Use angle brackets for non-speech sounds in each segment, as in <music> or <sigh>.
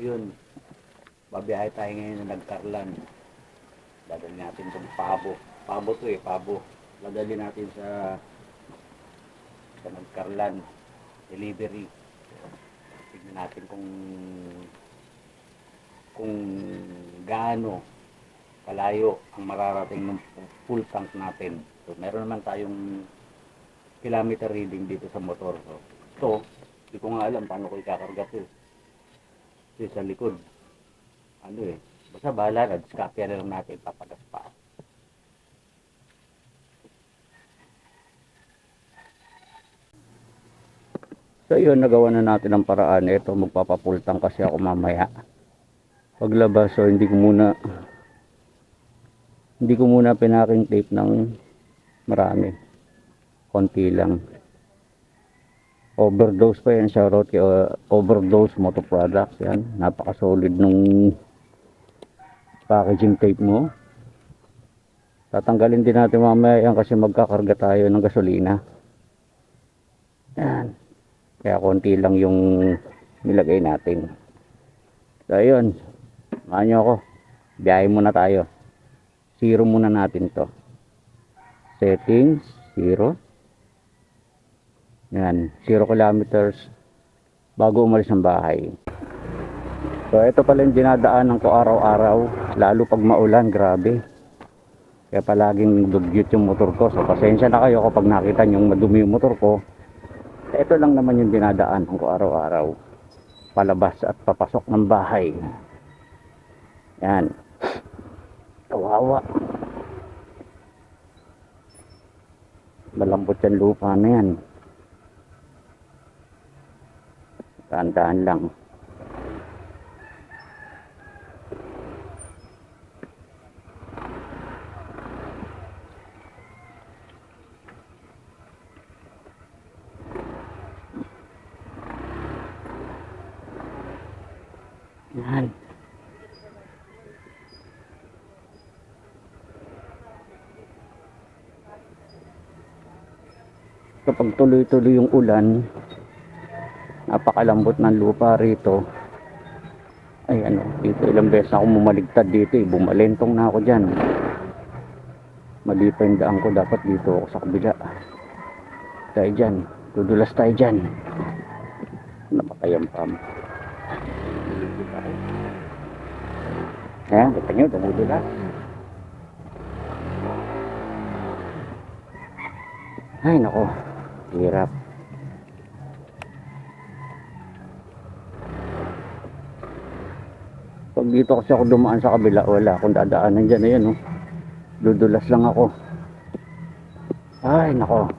yun. Babiyahe tayo ngayon na nagkarlan. Dadali natin itong pabo. Pabo to eh, pabo. Dadali natin sa sa nagkarlan. Delivery. Tignan natin kung kung gaano kalayo ang mararating ng full tank natin. So, meron naman tayong kilometer reading dito sa motor. So, ito, hindi ko nga alam paano ko ikakarga ito. Ito sa likod. Ano eh. Basta bahala na. Diskapya na lang natin. Papagas pa. So yun, nagawa na natin ang paraan. Ito, magpapapultang kasi ako mamaya. Paglabas, so hindi ko muna hindi ko muna pinaking tape ng marami. Konti lang. Overdose pa yan. Shoutout kay uh, Overdose Moto Products. Yan. Napaka-solid nung packaging tape mo. Tatanggalin din natin mamaya yan kasi magkakarga tayo ng gasolina. Yan. Kaya konti lang yung nilagay natin. So, ayun. Samahan nyo ako. Biyahe muna tayo. Zero muna natin to. Settings. Zero. Yan. Zero kilometers bago umalis ng bahay. So, ito pala yung dinadaanan ko araw-araw. Lalo pag maulan. Grabe. Kaya palaging dugyot yung motor ko. So, pasensya na kayo kapag nakita nyo madumi yung motor ko. Ito lang naman yung dinadaan ko araw-araw. Palabas at papasok ng bahay. Yan. Kawawa. Malambot yung lupa na yan. Tandaan lang. Kapag tuloy-tuloy yung ulan, napakalambot ng lupa rito. Ay ano, dito ilang beses ako mumaligtad dito eh. Bumalentong na ako dyan. Mali pa yung daan ko. Dapat dito ako sa kabila. Tayo dyan. Dudulas tayo dyan. Napakayampam. Ayan, kita nyo, dumudulas. Ay, nako. Hirap. Pag dito kasi ako dumaan sa kabila, wala akong dadaanan dyan. Ayan, oh. Dudulas lang ako. Ay, nako.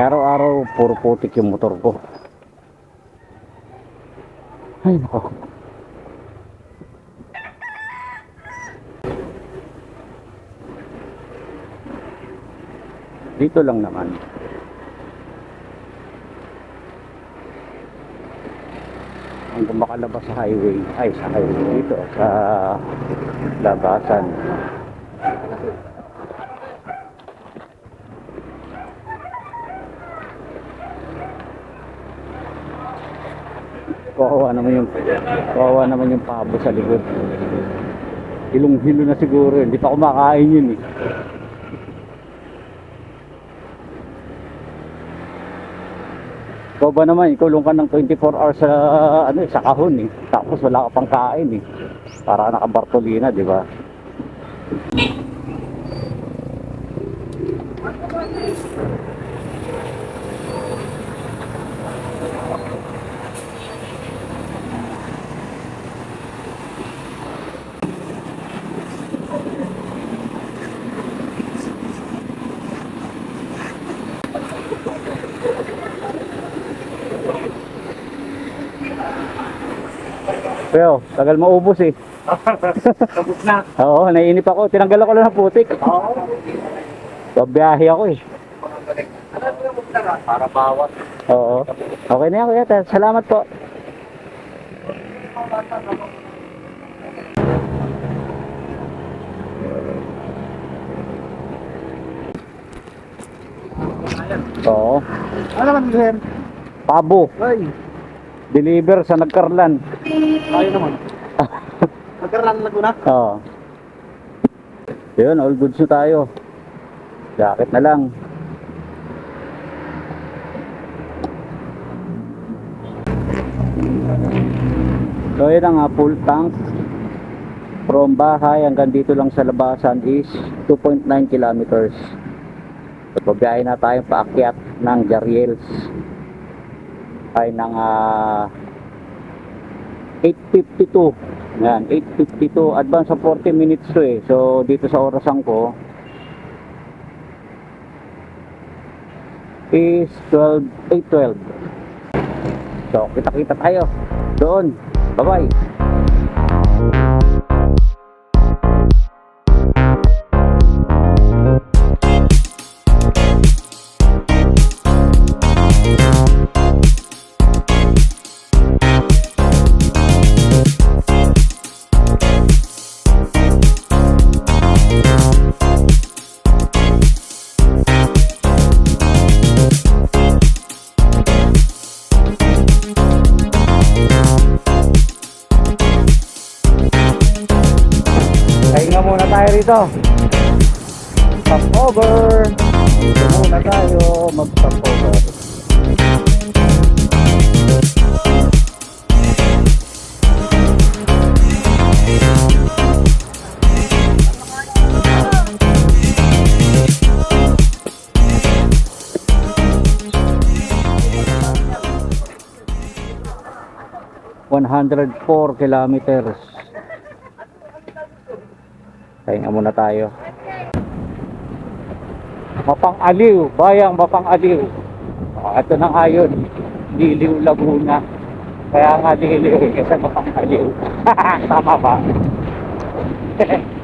Araw-araw, puro putik yung motor ko. Ay, nako. Dito lang naman. Hanggang makalabas sa highway. Ay, sa highway dito. Sa labasan. Kawawa naman yung kawawa naman yung pabo sa likod. Hilong-hilo na siguro. Hindi pa kumakain yun eh. Ikaw ba naman, ikulong ka ng 24 hours sa, ano, sa kahon eh. Tapos wala ka pang kain eh. Para ka nakabartolina, di ba? Pero, tagal maubos eh. Tapos na. <laughs> Oo, naiinip ako. Tinanggal ko lang ng putik. Oo. Babiyahe ako eh. Para bawat. Oo. Okay na yan, kuya. Salamat po. Oo. Ano naman, Glenn? Pabo. Ay. Deliver sa Nagkarlan. Tayo naman. Nagkaroon na Laguna. Oo. Yun, all goods na tayo. Jacket na lang. So yun ang nga, full tank. From bahay hanggang dito lang sa labasan is 2.9 kilometers. So pabiyahe na tayo paakyat ng Jariels. Ay ng ah, 8.52. Yan, 8.52. Advance sa 40 minutes to eh. So, dito sa orasan ko is 12, 8.12. So, kita-kita tayo. Doon. Bye-bye. Pahinga rito. Stop over. Dito muna tayo mag-stop over. One hundred four kilometers. Pahinga muna tayo. Mapang Aliw, bayang Mapang Aliw. Oh, ito na nga yun. Liliw Laguna. Kaya nga liliw eh, kasi Mapang Aliw. <laughs> Tama ba? <laughs>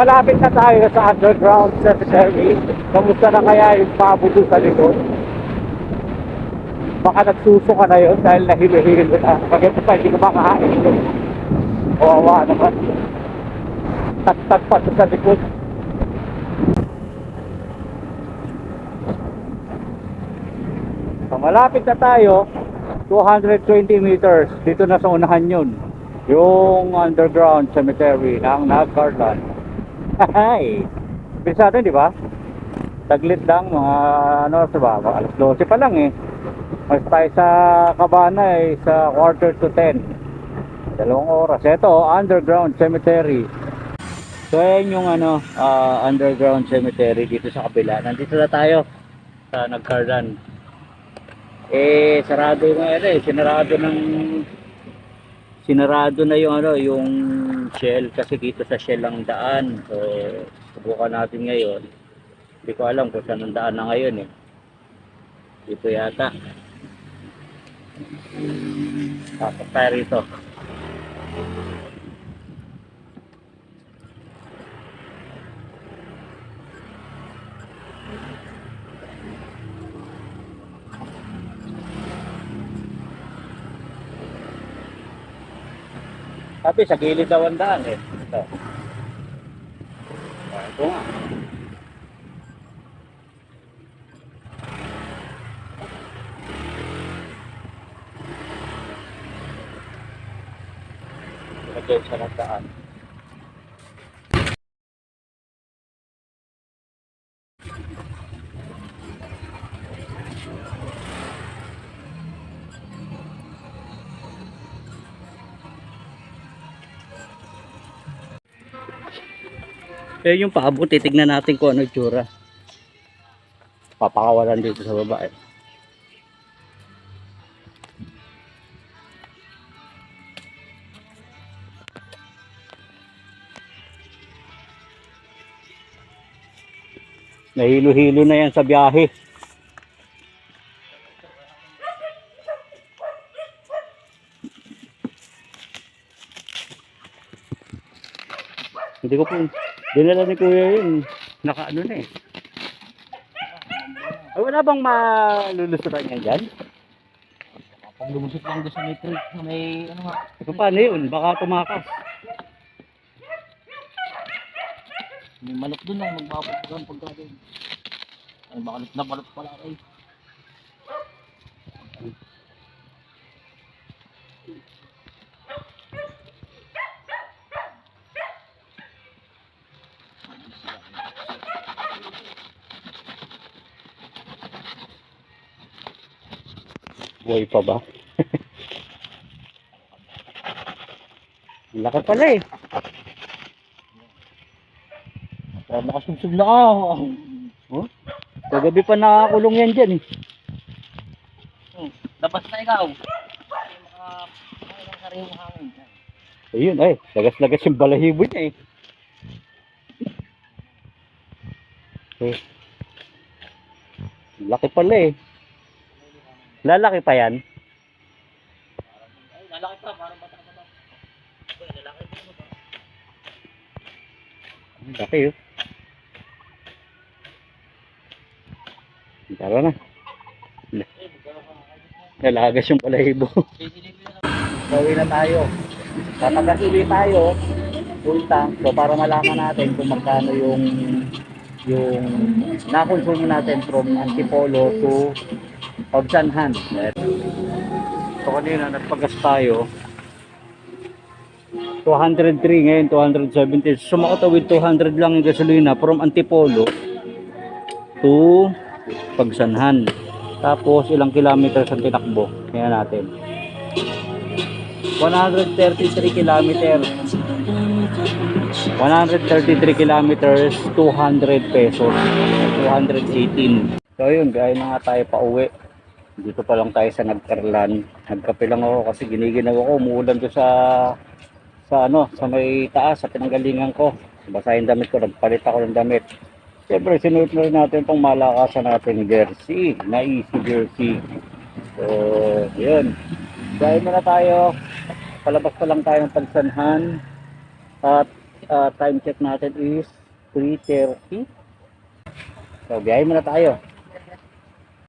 Malapit na tayo sa underground cemetery. Kamusta na kaya yung pabudo sa likod? Baka nagsuso ka na yun dahil nahilo-hilo na. Pag ito pa, hindi ka makakain yun. Kawawa naman. Tagtag pa sa likod. So, malapit na tayo. 220 meters. Dito na sa unahan yun. Yung underground cemetery ng Nagcarlan. Hay! Bisa natin, di ba? Taglit lang, mga ano, sa ba? Alas 12 pa lang eh. Mas tayo sa Cabana eh, sa quarter to 10. Dalawang oras. Ito, underground cemetery. So, ayan yung ano, ah, underground cemetery dito sa kabila. Nandito na tayo sa Nagcarlan. Eh, sarado na ano eh, sinarado ng sinarado na yung ano, yung shell kasi dito sa shell ang daan. So, subukan natin ngayon. Hindi ko alam kung saan ang daan na ngayon eh. Dito yata. Tapos tayo rito. Sabi, sa gilid daw ang daan eh. Ito. Ito nga. Lagyan siya ng daan. Eh yung paabot, titignan natin kung ano itsura. Papakawalan dito sa baba eh. Nahilo-hilo na yan sa biyahe. Hindi ko po, dinala ni Kuya yun. Naka ano na eh. Ay, wala bang malulusutan yan dyan? Pag lumusot lang doon sa may creek, sa may ano nga. So, paano yun? Baka tumakas. Manok doon ang doon pagka doon. Ay, bakalit na balot pala eh. Buhay pa ba? <laughs> Laki pala eh. Kaya nakasubsub na ka. Kagabi pa nakakulong yan dyan eh. Hmm. Labas na ikaw. Ay, maka... Ay, ng sariwang hangin. Ayun ay, lagas-lagas yung balahibo niya eh. Eh. Laki pala eh. Lalaki pa yan. Ay, lalaki pa. Parang bata pa ba? Lalaki pa ba? Laki oh. Tara na. Nalagas yung na Gawin na tayo. Tatagasili tayo. Full tank. So para malaman natin kung magkano yung yung nakonsumo natin from Antipolo to Pagsanhan. So kanina nagpagas tayo. 203 ngayon 270. Sumakot with 200 lang yung gasolina from Antipolo to Pagsanhan. Tapos ilang kilometers ang tinakbo. Kaya natin. 133 kilometers. 133 kilometers, 200 pesos. 218. So yun, gaya na nga tayo pa uwi. Dito pa lang tayo sa Nagkarlan. Nagkape lang ako kasi giniginaw ako. Umuulan doon sa sa ano, sa may taas, sa pinanggalingan ko. Basa yung damit ko, nagpalit ako ng damit. Siyempre, sinuot na rin natin itong malakasan natin jersey, na easy jersey. So, yun. Gaya na tayo. Palabas pa lang tayo ng pagsanhan. At ah, time check natin is 3.30. So, biyahe muna tayo.